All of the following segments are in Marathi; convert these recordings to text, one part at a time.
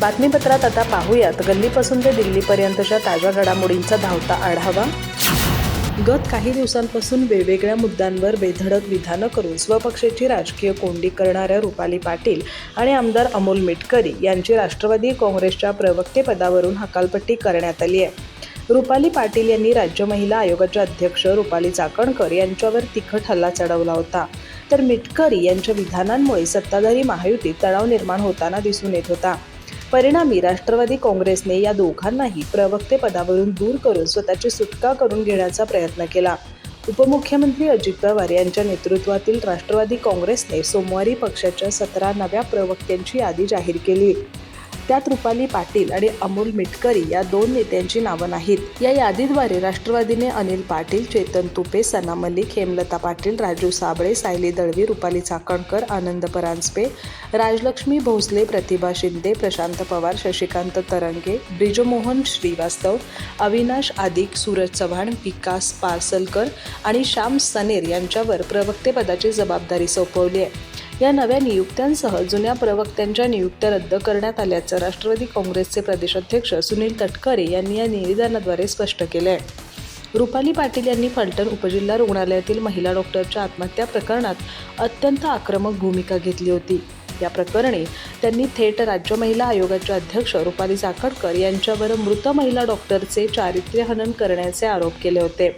बातमीपत्रात आता पाहूयात. गल्लीपासून ते दिल्लीपर्यंतच्या ताज्या घडामोडींचा धावता आढावा. गत काही दिवसांपासून वेगवेगळ्या मुद्द्यांवर बेधडक विधानं करून स्वपक्षाची राजकीय कोंडी करणाऱ्या रुपाली पाटील आणि आमदार अमोल मिटकरी यांची राष्ट्रवादी काँग्रेसच्या प्रवक्तेपदावरून हकालपट्टी करण्यात आली आहे. रुपाली पाटील यांनी राज्य महिला आयोगाच्या अध्यक्ष रुपाली चाकणकर यांच्यावर तिखट हल्ला चढवला होता. तर मिटकरी यांच्या विधानांमुळे सत्ताधारी महायुतीत तणाव निर्माण होताना दिसून येत होता. परिणामी राष्ट्रवादी काँग्रेसने या दोघांनाही प्रवक्तेपदावरून दूर करून स्वतःची सुटका करून घेण्याचा प्रयत्न केला. उपमुख्यमंत्री अजित पवार यांच्या नेतृत्वातील राष्ट्रवादी काँग्रेसने सोमवारी पक्षाच्या सतरा नव्या प्रवक्त्यांची यादी जाहीर केली. त्यात रुपाली पाटील आणि अमोल मिटकरी या दोन नेत्यांची नावं नाहीत. या यादीद्वारे राष्ट्रवादीने अनिल पाटील चेतन तुपे सना मलिक हेमलता पाटील राजू साबळे सायली दळवी रुपाली चाकणकर आनंद परांजपे राजलक्ष्मी भोसले प्रतिभा शिंदे प्रशांत पवार शशिकांत तरंगे ब्रिजमोहन श्रीवास्तव अविनाश आदिक सूरज चव्हाण विकास पार्सलकर आणि श्याम सनेर यांच्यावर प्रवक्तेपदाची जबाबदारी सोपवली आहे. या नव्या नियुक्त्यांसह जुन्या प्रवक्त्यांच्या नियुक्त्या रद्द करण्यात आल्याचं राष्ट्रवादी काँग्रेसचे प्रदेशाध्यक्ष सुनील तटकरे यांनी या निवेदनाद्वारे स्पष्ट केलं आहे रुपाली पाटील यांनी फलटण उपजिल्हा रुग्णालयातील महिला डॉक्टरच्या आत्महत्या प्रकरणात अत्यंत आक्रमक भूमिका घेतली होती. या प्रकरणी त्यांनी थेट राज्य महिला आयोगाच्या अध्यक्ष रुपाली जाखडकर यांच्यावर मृत महिला डॉक्टरचे चारित्र्य हनन करण्याचे आरोप केले होते.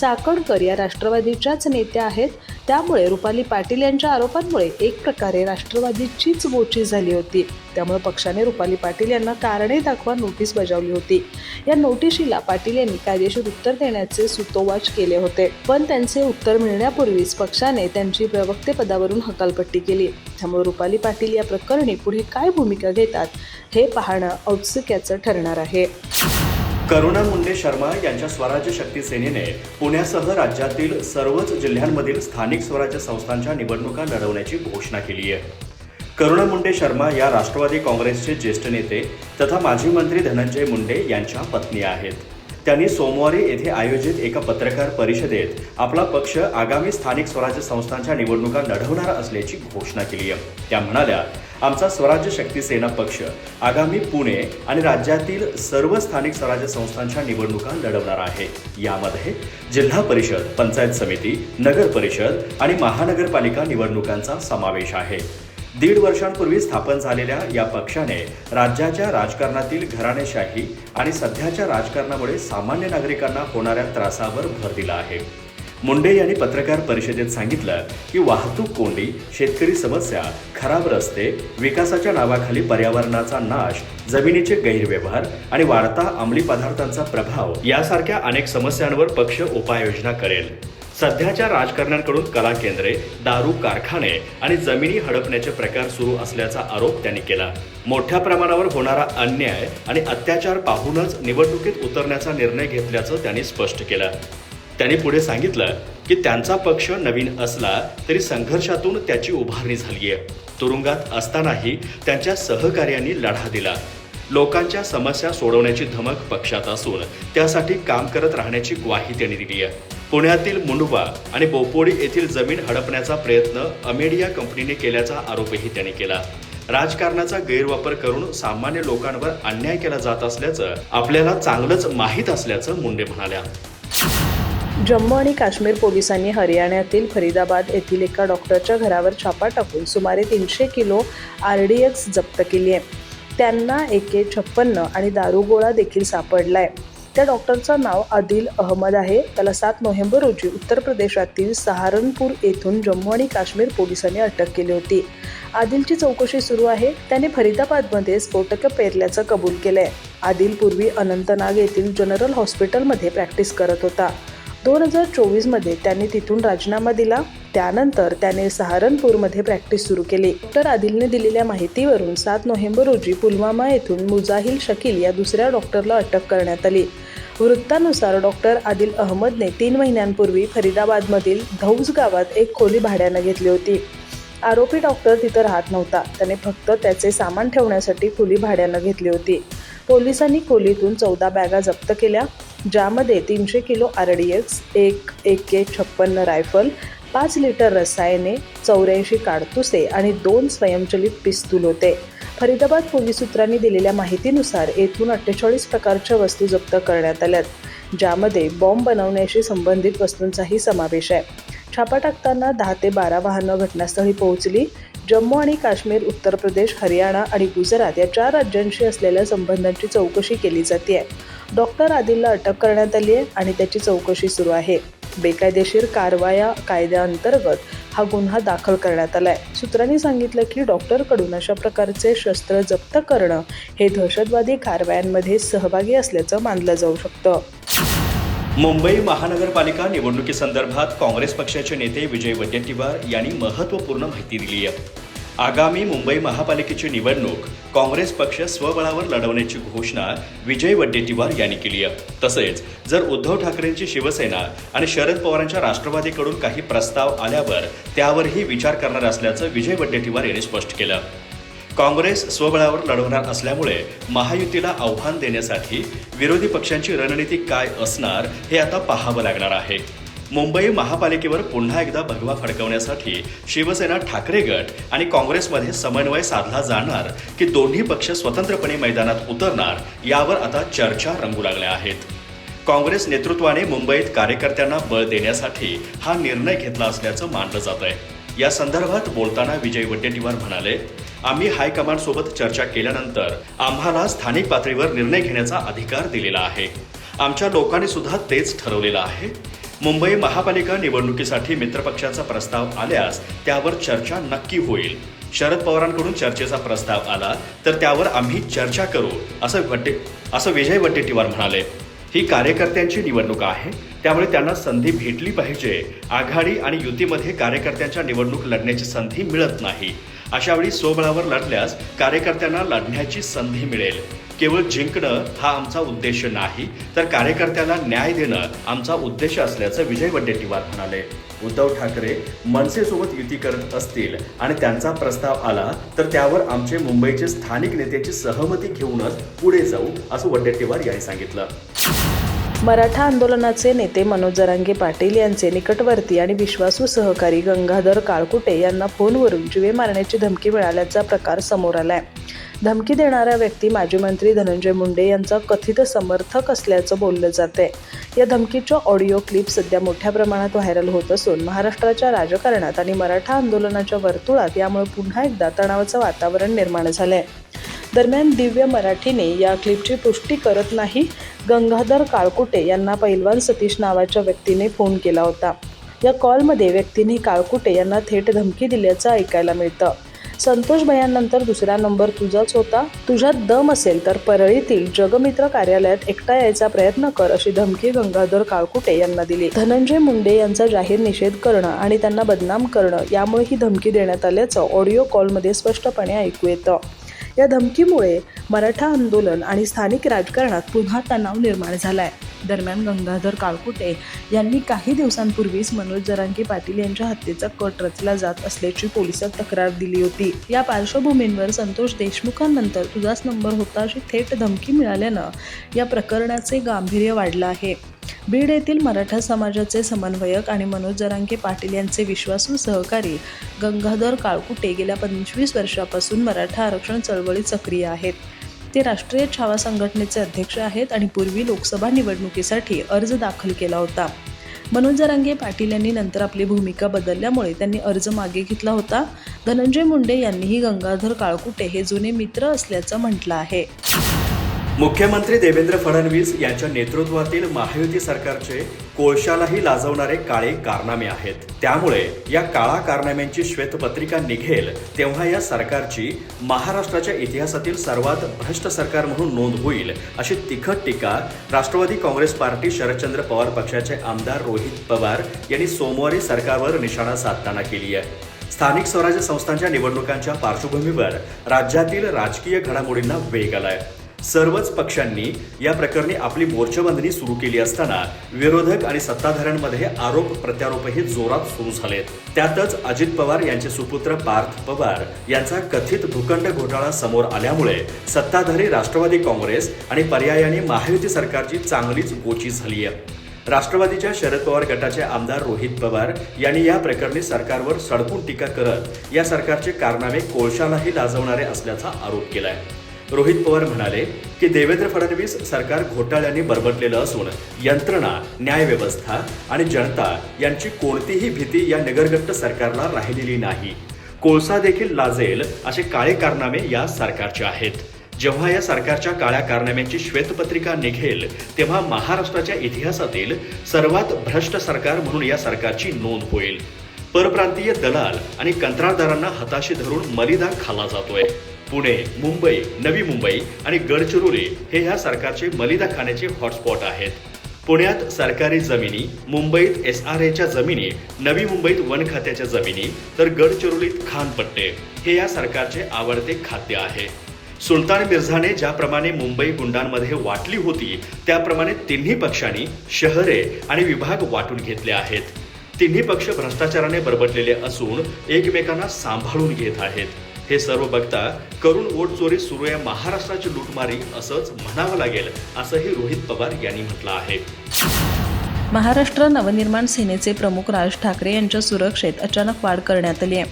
चाकणकर या राष्ट्रवादीच्याच नेत्या आहेत. त्यामुळे रुपाली पाटील यांच्या आरोपांमुळे एक प्रकारे राष्ट्रवादीचीच बोची झाली होती. त्यामुळे पक्षाने रुपाली पाटील यांना कारणे दाखवा नोटीस बजावली होती. या नोटिशीला पाटील यांनी कायदेशीर उत्तर देण्याचे सुतोवाच केले होते. पण त्यांचे उत्तर मिळण्यापूर्वीच पक्षाने त्यांची प्रवक्तेपदावरून हकालपट्टी केली. त्यामुळे रुपाली पाटील या प्रकरणी पुढे काय भूमिका घेतात हे पाहणं औत्सुक्याचं ठरणार आहे. करुणा मुंडे शर्मा यांच्या स्वराज्य शक्ती सेनेने पुण्यासह राज्यातील सर्वच जिल्ह्यांमधील स्थानिक स्वराज्य संस्थांच्या निवडणुका लढवण्याची घोषणा केली आहे. करुणा मुंडे शर्मा या राष्ट्रवादी काँग्रेसचे ज्येष्ठ नेते तथा माजी मंत्री धनंजय मुंडे यांच्या पत्नी आहेत. त्यांनी सोमवारी येथे आयोजित एका पत्रकार परिषदेत आपला पक्ष आगामी स्थानिक स्वराज्य संस्थांच्या निवडणुका लढवणार असल्याची घोषणा केली आहे. त्या म्हणाल्या आमचा स्वराज्य शक्ती सेना पक्ष आगामी पुणे आणि राज्यातील सर्व स्थानिक स्वराज्य संस्थांच्या निवडणुका लढवणार आहे. यामध्ये जिल्हा परिषद पंचायत समिती नगर परिषद आणि महानगरपालिका निवडणुकांचा समावेश आहे. दीड वर्षांपूर्वी स्थापन झालेल्या या पक्षाने राज्याच्या राजकारणातील घराणेशाही आणि सध्याच्या राजकारणामुळे सामान्य नागरिकांना होणाऱ्या त्रासावर भर दिला आहे. मुंडे यांनी पत्रकार परिषदेत सांगितलं की वाहतूक कोंडी शेतकरी समस्या खराब रस्ते विकासाच्या नावाखाली पर्यावरणाचा नाश जमिनीचे गैरव्यवहार आणि वाढता अंमली पदार्थांचा प्रभाव यासारख्या अनेक समस्यांवर पक्ष उपाययोजना करेल. सध्याच्या राजकारण्यांकडून कला केंद्रे दारू कारखाने आणि जमिनी हडपण्याचे प्रकार सुरू असल्याचा आरोप त्यांनी केला. मोठ्या प्रमाणावर होणारा अन्याय आणि अत्याचार पाहूनच निवडणुकीत उतरण्याचा निर्णय घेतल्याचं त्यांनी स्पष्ट केलं. त्यांनी पुढे सांगितलं की त्यांचा पक्ष नवीन असला तरी संघर्षातून त्याची उभारणी झाली आहे तुरुंगात असतानाही त्यांच्या सहकार्यांनी लढा दिला. लोकांच्या समस्या सोडवण्याची धमक पक्षात असून त्यासाठी काम करत राहण्याची ग्वाही त्यांनी दिली आहे पुण्यातील मुंडवा आणि बोपोडी येथील जमीन हडपण्याचा प्रयत्न अमेडिया कंपनीने केल्याचा आरोपही त्यांनी केला. राजकारणाचा गैरवापर करून सामान्य लोकांवर अन्याय केला जात असल्याचं आपल्याला चांगलंच माहीत असल्याचं मुंडे म्हणाल्या. जम्मू आणि काश्मीर पोलिसांनी हरियाणातील फरीदाबाद येथील एका डॉक्टरच्या घरावर छापा टाकून सुमारे तीनशे किलो आर डी एक्स जप्त केली आहे. त्यांना एके छप्पन्न आणि दारुगोळा देखील सापडला आहे त्या डॉक्टरचं नाव आदिल अहमद आहे. त्याला सात नोव्हेंबर रोजी उत्तर प्रदेशातील सहारनपूर येथून जम्मू आणि काश्मीर पोलिसांनी अटक केली होती. आदिलची चौकशी सुरू आहे. त्याने फरीदाबादमध्ये स्फोटकं पेरल्याचं कबूल केलंय. आदिल पूर्वी अनंतनाग येथील जनरल हॉस्पिटलमध्ये प्रॅक्टिस करत होता. दोन हजार चोवीसमध्ये त्यांनी तिथून राजीनामा दिला. त्यानंतर त्याने सहारनपूरमध्ये प्रॅक्टिस सुरू केली. डॉक्टर आदिलने दिलेल्या माहितीवरून सात नोव्हेंबर रोजी पुलवामा येथून मुजाहिल शकील या दुसऱ्या डॉक्टरला अटक करण्यात आली. वृत्तानुसार डॉक्टर आदिल अहमदने तीन महिन्यांपूर्वी फरीदाबादमधील धौज गावात एक खोली भाड्यानं घेतली होती. आरोपी डॉक्टर तिथं राहत नव्हता. त्याने फक्त त्याचे सामान ठेवण्यासाठी खोली भाड्यानं घेतली होती. पोलिसांनी खोलीतून चौदा बॅगा जप्त केल्या. ज्यामध्ये तीनशे किलो आर डी एक्स एक ए के छप्पन्न रायफल पाच लिटर रसायने चौऱ्याऐंशी काडतुसे आणि दोन स्वयंचलित पिस्तूल होते. फरीदाबाद पोलीस सूत्रांनी दिलेल्या माहितीनुसार येथून अठ्ठेचाळीस प्रकारच्या वस्तू जप्त करण्यात आल्यात ज्यामध्ये बॉम्ब बनवण्याशी संबंधित वस्तूंचाही समावेश आहे. छापा टाकताना दहा ते बारा वाहनं घटनास्थळी पोहोचली. जम्मू आणि काश्मीर उत्तर प्रदेश हरियाणा आणि गुजरात या चार राज्यांशी असलेल्या संबंधांची चौकशी केली जाते आहे डॉक्टर आदिलला अटक करण्यात आली आहे आणि त्याची चौकशी सुरू आहे. बेकायदेशीर कारवाया कायद्याअंतर्गत हा गुन्हा दाखल करण्यात आलाय. सूत्रांनी सांगितलं की डॉक्टरकडून अशा प्रकारचे शस्त्र जप्त करणं हे दहशतवादी कारवायांमध्ये सहभागी असल्याचं मानलं जाऊ शकतं. मुंबई महानगरपालिका निवडणुकीसंदर्भात काँग्रेस पक्षाचे नेते विजय वडेट्टीवार यांनी महत्त्वपूर्ण माहिती दिली आहे. आगामी मुंबई महापालिकेची निवडणूक काँग्रेस पक्ष स्वबळावर लढवण्याची घोषणा विजय वड्डेटीवार यांनी केली आहे. तसेच जर उद्धव ठाकरेंची शिवसेना आणि शरद पवारांच्या राष्ट्रवादीकडून काही प्रस्ताव आल्यावर त्यावरही विचार करणार असल्याचं विजय वड्डेटीवार यांनी स्पष्ट केलं. काँग्रेस स्वबळावर लढवणार असल्यामुळे महायुतीला आव्हान देण्यासाठी विरोधी पक्षांची रणनीती काय असणार हे आता पाहावं लागणार आहे. मुंबई महापालिकेवर पुन्हा एकदा भगवा फडकवण्यासाठी शिवसेना ठाकरे गट आणि काँग्रेसमध्ये समन्वय साधला जाणार की दोन्ही पक्ष स्वतंत्रपणे मैदानात उतरणार यावर आता चर्चा रंगू लागल्या आहेत. काँग्रेस नेतृत्वाने मुंबईत कार्यकर्त्यांना बळ देण्यासाठी हा निर्णय घेतला असल्याचं मानलं जात आहे. या संदर्भात बोलताना विजय वडेट्टीवार म्हणाले आम्ही हायकमांडसोबत चर्चा केल्यानंतर आम्हाला स्थानिक पातळीवर निर्णय घेण्याचा अधिकार दिलेला आहे. आमच्या लोकांनी सुद्धा तेच ठरवलेलं आहे. मुंबई महापालिका निवडणुकीसाठी मित्रपक्षाचा प्रस्ताव आल्यास त्यावर चर्चा नक्की होईल. शरद पवारांकडून चर्चेचा प्रस्ताव आला तर त्यावर आम्ही चर्चा करू असं वट्टे असं विजय वट्टेटीवार म्हणाले. ही कार्यकर्त्यांची निवडणूक आहे त्यामुळे त्यांना संधी भेटली पाहिजे. आघाडी आणि युतीमध्ये कार्यकर्त्यांच्या निवडणूक लढण्याची संधी मिळत नाही. अशावेळी स्वबळावर लढल्यास कार्यकर्त्यांना लढण्याची संधी मिळेल. केवळ जिंकणं हा आमचा उद्देश नाही तर कार्यकर्त्याला न्याय देणं आमचा उद्देश असल्याचं विजय वडेट्टीवार म्हणाले. उद्धव ठाकरे मनसेसोबत युती करत असतील आणि त्यांचा प्रस्ताव आला तर त्यावर आमचे मुंबईचे स्थानिक नेत्याची सहमती घेऊनच पुढे जाऊ असं वडेट्टीवार यांनी सांगितलं. मराठा आंदोलनाचे नेते मनोज जरांगे पाटील यांचे निकटवर्ती आणि विश्वासू सहकारी गंगाधर काळकुटे यांना फोनवरून जीवे मारण्याची धमकी मिळाल्याचा प्रकार समोर आलाय. धमकी देणारा व्यक्ती माजी मंत्री धनंजय मुंडे यांचा कथित समर्थक असल्याचं बोललं जाते या धमकीच्या ऑडिओ क्लिप सध्या मोठ्या प्रमाणात व्हायरल होत असून महाराष्ट्राच्या राजकारणात आणि मराठा आंदोलनाच्या वर्तुळात यामुळे पुन्हा एकदा तणावाचं वातावरण निर्माण झालंय. दरम्यान दिव्य मराठीने या क्लिपची पुष्टी करत नाही. गंगाधर काळकुटे यांना पैलवान सतीश नावाच्या व्यक्तीने फोन केला होता. या कॉलमध्ये व्यक्तीने काळकुटे यांना थेट धमकी दिल्याचं ऐकायला मिळतं. संतोष भयांनंतर दुसरा नंबर तुझाच होता. तुझ्यात दम असेल तर परळीतील जगमित्र कार्यालयात एकटा यायचा प्रयत्न कर अशी धमकी गंगाधर काळकुटे यांना दिली. धनंजय मुंडे यांचा जाहीर निषेध करणं आणि त्यांना बदनाम करणं यामुळे ही धमकी देण्यात आल्याचं ऑडिओ कॉलमध्ये स्पष्टपणे ऐकू येतं. या धमकीमुळे मराठा आंदोलन आणि स्थानिक राजकारणात पुन्हा तणाव निर्माण झाला आहे दरम्यान गंगाधर काळकुटे यांनी काही दिवसांपूर्वीच मनोज जरांगे पाटील यांच्या हत्येचा कट रचला जात असल्याची पोलिसात तक्रार दिली होती. या पार्श्वभूमीवर संतोष देशमुखांनंतर तुझाच नंबर होता अशी थेट धमकी मिळाल्यानं या प्रकरणाचे गांभीर्य वाढलं आहे. बीड येथील मराठा समाजाचे समन्वयक आणि मनोज जरांगे पाटील यांचे विश्वासू सहकारी गंगाधर काळकुटे गेल्या पंचवीस वर्षापासून मराठा आरक्षण चळवळीत सक्रिय आहेत. ते राष्ट्रीय छावा संघटनेचे अध्यक्ष आहेत आणि पूर्वी लोकसभा निवडणुकीसाठी अर्ज दाखल केला होता. मनोज जरांगे पाटील यांनी नंतर आपली भूमिका बदलल्यामुळे त्यांनी अर्ज मागे घेतला होता. धनंजय मुंडे यांनीही गंगाधर काळकुटे हे जुने मित्र असल्याचं म्हटलं आहे. मुख्यमंत्री देवेंद्र फडणवीस यांच्या नेतृत्वातील महायुती सरकारचे कोळशालाही लाजवणारे काळे कारनामे आहेत. त्यामुळे या काळा कारनाम्यांची श्वेतपत्रिका निघेल तेव्हा या सरकारची महाराष्ट्राच्या इतिहासातील सर्वात भ्रष्ट सरकार म्हणून नोंद होईल अशी तिखट टीका राष्ट्रवादी काँग्रेस पार्टी शरदचंद्र पवार पक्षाचे आमदार रोहित पवार यांनी सोमवारी सरकारवर निशाणा साधताना केली आहे. स्थानिक स्वराज्य संस्थांच्या निवडणुकांच्या पार्श्वभूमीवर राज्यातील राजकीय घडामोडींना वेग आलाय. सर्वच पक्षांनी या प्रकरणी आपली मोर्चबंदणी सुरू केली असताना विरोधक आणि सत्ताधाऱ्यांमध्ये आरोप प्रत्यारोपही जोरात सुरू झालेत. त्यातच अजित पवार यांचे सुपुत्र पार्थ पवार यांचा कथित भूखंड घोटाळा समोर आल्यामुळे सत्ताधारी राष्ट्रवादी काँग्रेस आणि पर्यायाने महायुती सरकारची चांगलीच गोची झाली आहे राष्ट्रवादीच्या शरद पवार गटाचे आमदार रोहित पवार यांनी या प्रकरणी सरकारवर सडकून टीका करत या सरकारचे कारनामे कोळशालाही लाजवणारे असल्याचा आरोप केलाय. रोहित पवार म्हणाले की देवेंद्र फडणवीस सरकार घोटाळ्यांनी बरबटलेलं असून यंत्रणा न्यायव्यवस्था आणि जनता यांची कोणतीही भीती या निगरगट्ट सरकारला राहिलेली नाही. कोळसा देखील लाजेल असे काळे कारनामे या सरकारचे आहेत. जेव्हा या सरकारच्या काळ्या कारनाम्यांची श्वेतपत्रिका निघेल तेव्हा महाराष्ट्राच्या इतिहासातील सर्वात भ्रष्ट सरकार म्हणून या सरकारची नोंद होईल. परप्रांतीय दलाल आणि कंत्राटदारांना हताशी धरून मलिदा खाल्ला जातोय. पुणे मुंबई नवी मुंबई आणि गडचिरोली हे ह्या सरकारचे मलिदा खाण्याचे हॉटस्पॉट आहेत. पुण्यात सरकारी जमिनी मुंबईत एस आर एच्या जमिनी नवी मुंबईत वन खात्याच्या जमिनी तर गडचिरोलीत खानपट्टे हे या सरकारचे आवडते खाद्य आहे. सुलतान मिर्झाने ज्याप्रमाणे मुंबई गुंडांमध्ये वाटली होती त्याप्रमाणे तिन्ही पक्षांनी शहरे आणि विभाग वाटून घेतले आहेत. तिन्ही पक्ष भ्रष्टाचाराने बरबटलेले असून एकमेकांना सांभाळून घेत आहेत. हे सर्व बघता करून वोट चोरी सुरू आहे महाराष्ट्राची लूटमारी असंच म्हणावं लागेल असंही रोहित पवार यांनी म्हटलं आहे. महाराष्ट्र नवनिर्माण सेनेचे प्रमुख राज ठाकरे यांच्या सुरक्षेत अचानक वाढ करण्यात आली आहे.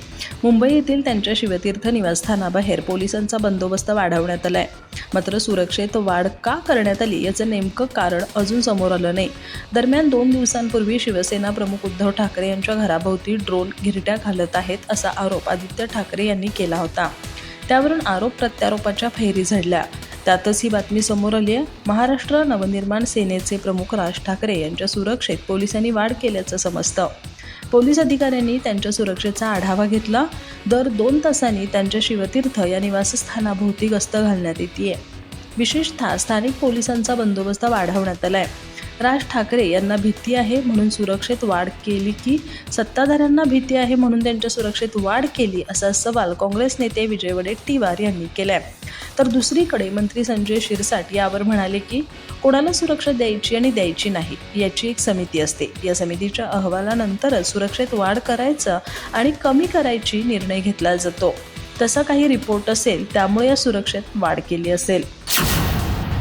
मुंबई येथील त्यांच्या शिवतीर्थ निवासस्थानाबाहेर पोलिसांचा बंदोबस्त वाढवण्यात आला आहे मात्र सुरक्षेत वाढ का करण्यात आली याचं नेमकं कारण अजून समोर आलं नाही. दरम्यान दोन दिवसांपूर्वी शिवसेना प्रमुख उद्धव ठाकरे यांच्या घराभोवती ड्रोन घिरट्या घालत आहेत असा आरोप आदित्य ठाकरे यांनी केला होता. त्यावरून आरोप प्रत्यारोपाच्या फैरी झडल्या. त्यातच ही बातमी समोर आली आहे. महाराष्ट्र नवनिर्माण सेनेचे प्रमुख राज ठाकरे यांच्या सुरक्षेत पोलिसांनी वाढ केल्याचं समजतं. पोलीस अधिकाऱ्यांनी त्यांच्या सुरक्षेचा आढावा घेतला. दर दोन तासांनी त्यांच्या शिवतीर्थ या निवासस्थानाभोवती गस्त घालण्यात येते विशेषतः स्थानिक पोलिसांचा बंदोबस्त वाढवण्यात आला आहे राज ठाकरे यांना भीती आहे म्हणून सुरक्षेत वाढ केली की सत्ताधाऱ्यांना भीती आहे म्हणून त्यांच्या सुरक्षेत वाढ केली असा सवाल काँग्रेस नेते विजय वडेट्टीवार यांनी केलाय. तर दुसरीकडे मंत्री संजय शिरसाट यावर म्हणाले की कोणाला सुरक्षा द्यायची आणि द्यायची नाही याची एक समिती असते. या समितीच्या अहवालानंतरच सुरक्षेत वाढ करायचं आणि कमी करायची निर्णय घेतला जातो. तसा काही रिपोर्ट असेल त्यामुळे या सुरक्षेत वाढ केली असेल.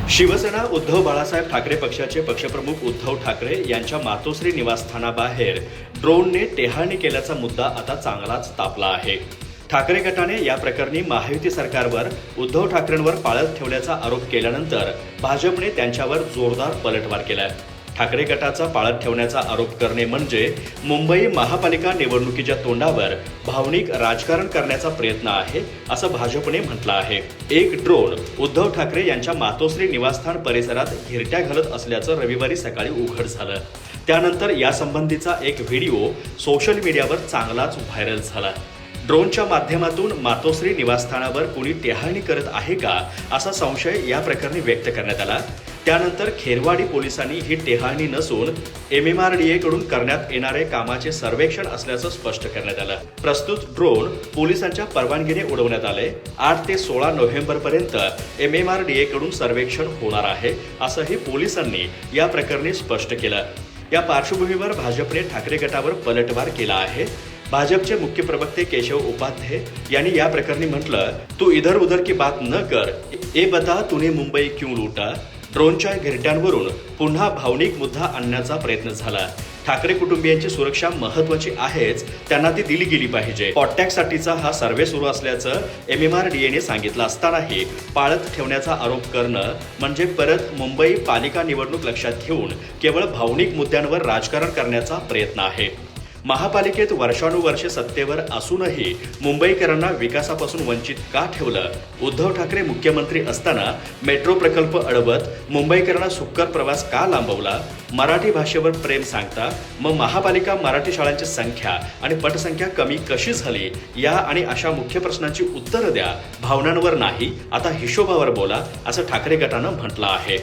शिवसेना उद्धव बाळासाहेब ठाकरे पक्षाचे पक्षप्रमुख उद्धव ठाकरे यांच्या मातोश्री निवासस्थानाबाहेर ड्रोनने टेहाळणी केल्याचा मुद्दा आता चांगलाच तापला आहे. ठाकरे गटाने या प्रकरणी महायुती सरकारवर उद्धव ठाकरेंवर पाळत ठेवल्याचा आरोप केल्यानंतर भाजपने त्यांच्यावर जोरदार पलटवार केलाय. ठाकरे गटाचा पाळत ठेवण्याचा आरोप करणे म्हणजे मुंबई महापालिका निवडणुकीच्या तोंडावर भावनिक राजकारण करण्याचा प्रयत्न आहे असं भाजपने म्हटलं आहे. एक ड्रोन उद्धव ठाकरे यांच्या मातोश्री निवासस्थान परिसरात घिरट्या घालत असल्याचं रविवारी सकाळी उघड झालं. त्यानंतर यासंबंधीचा एक व्हिडिओ सोशल मीडियावर चांगलाच व्हायरल झाला. ड्रोनच्या माध्यमातून मातोश्री निवासस्थानावर कोणी टेहाळणी करत आहे का असा संशय या प्रकरणी व्यक्त करण्यात आला. त्यानंतर खेरवाडी पोलिसांनी ही टेहाळणी नसून M M R D A कडून करण्यात येणारे कामाचे सर्वेक्षण असल्याचं स्पष्ट करण्यात आलं. प्रस्तुत ड्रोन पोलिसांच्या परवानगीने उडवण्यात आले. आठ ते सोळा नोव्हेंबर पर्यंत M M R D A कडून सर्वेक्षण होणार आहे असंही पोलिसांनी या प्रकरणी स्पष्ट केलं. या पार्श्वभूमीवर भाजपने ठाकरे गटावर पलटवार केला आहे. भाजपचे मुख्य प्रवक्ते केशव उपाध्ये यांनी या प्रकरणी म्हटलं तू इधर उधर की बात न कर ए बता तुने मुंबई क्यू लुटा? ड्रोनच्या घिरट्यांवरून पुन्हा भावनिक मुद्दा आणण्याचा प्रयत्न झाला. ठाकरे कुटुंबियांची सुरक्षा महत्वाची आहेच त्यांना ती दिली गेली पाहिजे. पॉटॅक्ससाठीचा हा सर्व्हे सुरू असल्याचं एम एम आर डी एने सांगितलं असतानाही पाळत ठेवण्याचा आरोप करणं म्हणजे परत मुंबई पालिका निवडणूक लक्षात घेऊन केवळ भावनिक मुद्द्यांवर राजकारण करण्याचा प्रयत्न आहे. महापालिकेत वर्षानुवर्षे सत्तेवर असूनही मुंबईकरांना विकासापासून वंचित का ठेवलं? उद्धव ठाकरे मुख्यमंत्री असताना मेट्रो प्रकल्प अडवत मुंबईकरांना सुक्कर प्रवास का लांबवला? मराठी भाषेवर प्रेम सांगता मग महापालिका मराठी शाळांची संख्या आणि पटसंख्या कमी कशी झाली? या आणि अशा मुख्य प्रश्नांची उत्तरं द्या. भावनांवर नाही आता हिशोबावर बोला असं ठाकरे गटानं म्हटलं आहे.